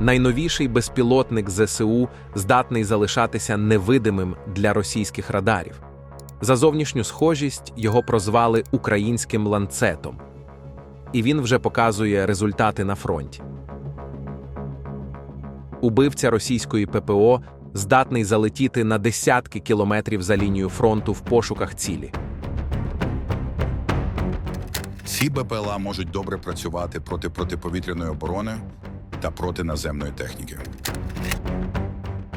найновіший безпілотник ЗСУ здатний залишатися невидимим для російських радарів. За зовнішню схожість його прозвали українським ланцетом, і він вже показує результати на фронті. Убивця російської ППО здатний залетіти на десятки кілометрів за лінію фронту в пошуках цілі. Ці БПЛА можуть добре працювати проти протиповітряної оборони та проти наземної техніки.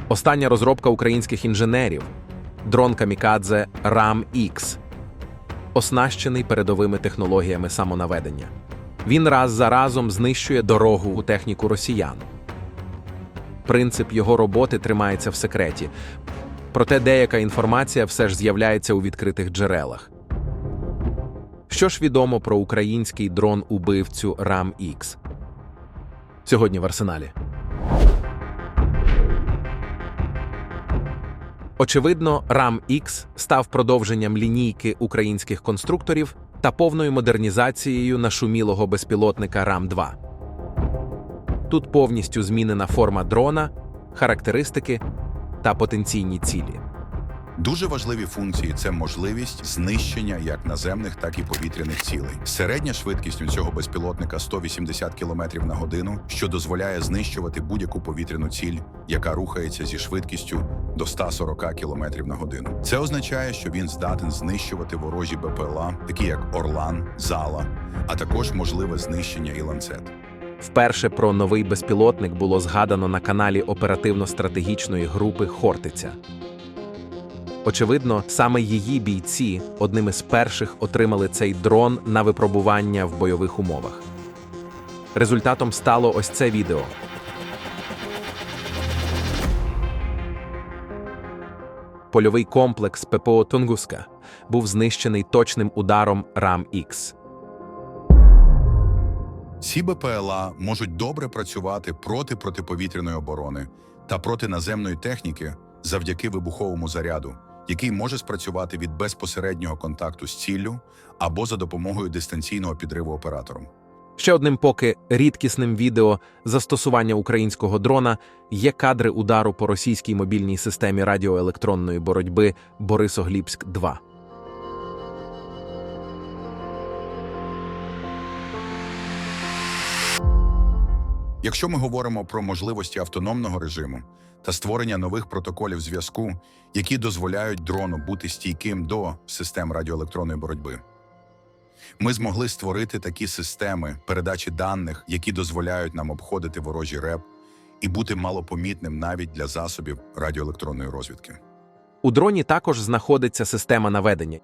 Остання розробка українських інженерів дрон Камікадзе ram X, оснащений передовими технологіями самонаведення. Він раз за разом знищує дорогу у техніку росіян. Принцип його роботи тримається в секреті, проте деяка інформація все ж з'являється у відкритих джерелах. Що ж відомо про український дрон-убивцю ram X? Сьогодні в арсеналі. Очевидно, ram X став продовженням лінійки українських конструкторів та повною модернізацією нашумілого безпілотника ram 2 Тут повністю змінена форма дрона, характеристики та потенційні цілі. Дуже важливі функції це можливість знищення як наземних, так і повітряних цілей. Середня швидкість у цього безпілотника 180 км на годину, що дозволяє знищувати будь-яку повітряну ціль, яка рухається зі швидкістю до 140 км на годину. Це означає, що він здатен знищувати ворожі БПЛА, такі як Орлан, Зала, а також можливе знищення і ланцет. Вперше про новий безпілотник було згадано на каналі оперативно-стратегічної групи Хортиця. Очевидно, саме її бійці одними з перших отримали цей дрон на випробування в бойових умовах. Результатом стало ось це відео. Польовий комплекс ППО Тунгуска був знищений точним ударом РАМ-Х. Ці БПЛА можуть добре працювати проти протиповітряної оборони та проти наземної техніки завдяки вибуховому заряду, який може спрацювати від безпосереднього контакту з ціллю або за допомогою дистанційного підриву оператором. Ще одним поки рідкісним відео застосування українського дрона є кадри удару по російській мобільній системі радіоелектронної боротьби Борисоглібськ 2 Якщо ми говоримо про можливості автономного режиму та створення нових протоколів зв'язку, які дозволяють дрону бути стійким до систем радіоелектронної боротьби, ми змогли створити такі системи передачі даних, які дозволяють нам обходити ворожі РЕП і бути малопомітним навіть для засобів радіоелектронної розвідки. У дроні також знаходиться система наведення.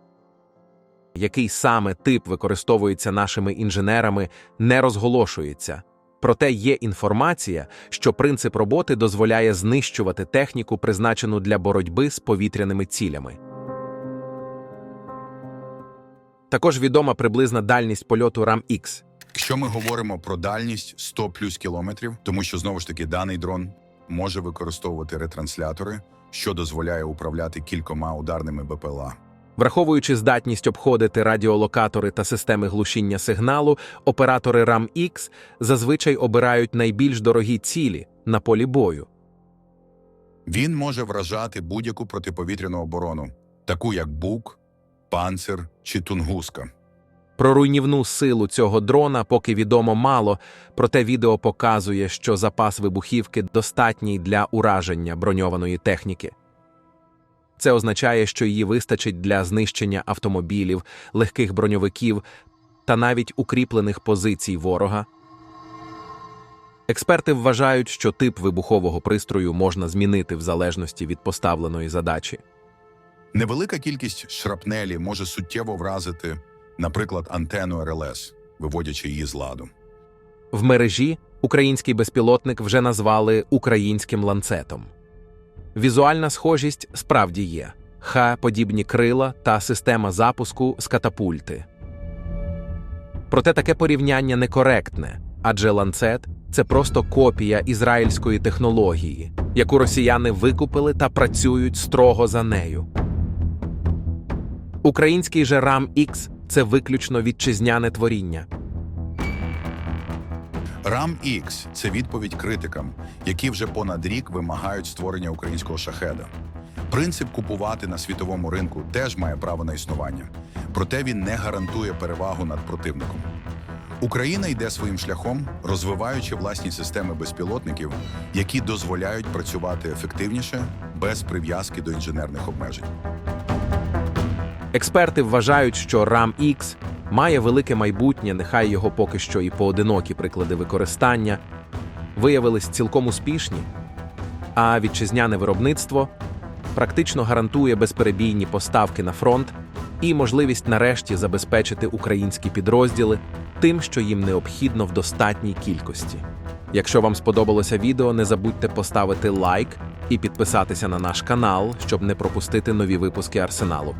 Який саме тип використовується нашими інженерами, не розголошується. Проте є інформація, що принцип роботи дозволяє знищувати техніку, призначену для боротьби з повітряними цілями. Також відома приблизна дальність польоту РАМ-Х. Якщо ми говоримо про дальність 100 плюс кілометрів, тому що знову ж таки даний дрон може використовувати ретранслятори, що дозволяє управляти кількома ударними БПЛА. Враховуючи здатність обходити радіолокатори та системи глушіння сигналу, оператори РАМ-Х зазвичай обирають найбільш дорогі цілі на полі бою. Він може вражати будь-яку протиповітряну оборону, таку як Бук, Панцир чи Тунгуска. Про руйнівну силу цього дрона поки відомо мало, проте відео показує, що запас вибухівки достатній для ураження броньованої техніки. Це означає, що її вистачить для знищення автомобілів, легких броньовиків та навіть укріплених позицій ворога. Експерти вважають, що тип вибухового пристрою можна змінити в залежності від поставленої задачі. Невелика кількість шрапнелі може суттєво вразити, наприклад, антенну РЛС, виводячи її з ладу. В мережі український безпілотник вже назвали українським ланцетом. Візуальна схожість справді є Х-подібні крила та система запуску з катапульти. Проте таке порівняння некоректне, адже ланцет це просто копія ізраїльської технології, яку росіяни викупили та працюють строго за нею. Український же RAM X – це виключно вітчизняне творіння. RAM X – це відповідь критикам, які вже понад рік вимагають створення українського шахеда. Принцип купувати на світовому ринку теж має право на існування, проте він не гарантує перевагу над противником. Україна йде своїм шляхом, розвиваючи власні системи безпілотників, які дозволяють працювати ефективніше без прив'язки до інженерних обмежень. Експерти вважають, що RAM X має велике майбутнє, нехай його поки що і поодинокі приклади використання виявились цілком успішні, а вітчизняне виробництво практично гарантує безперебійні поставки на фронт і можливість нарешті забезпечити українські підрозділи тим, що їм необхідно в достатній кількості. Якщо вам сподобалося відео, не забудьте поставити лайк і підписатися на наш канал, щоб не пропустити нові випуски арсеналу.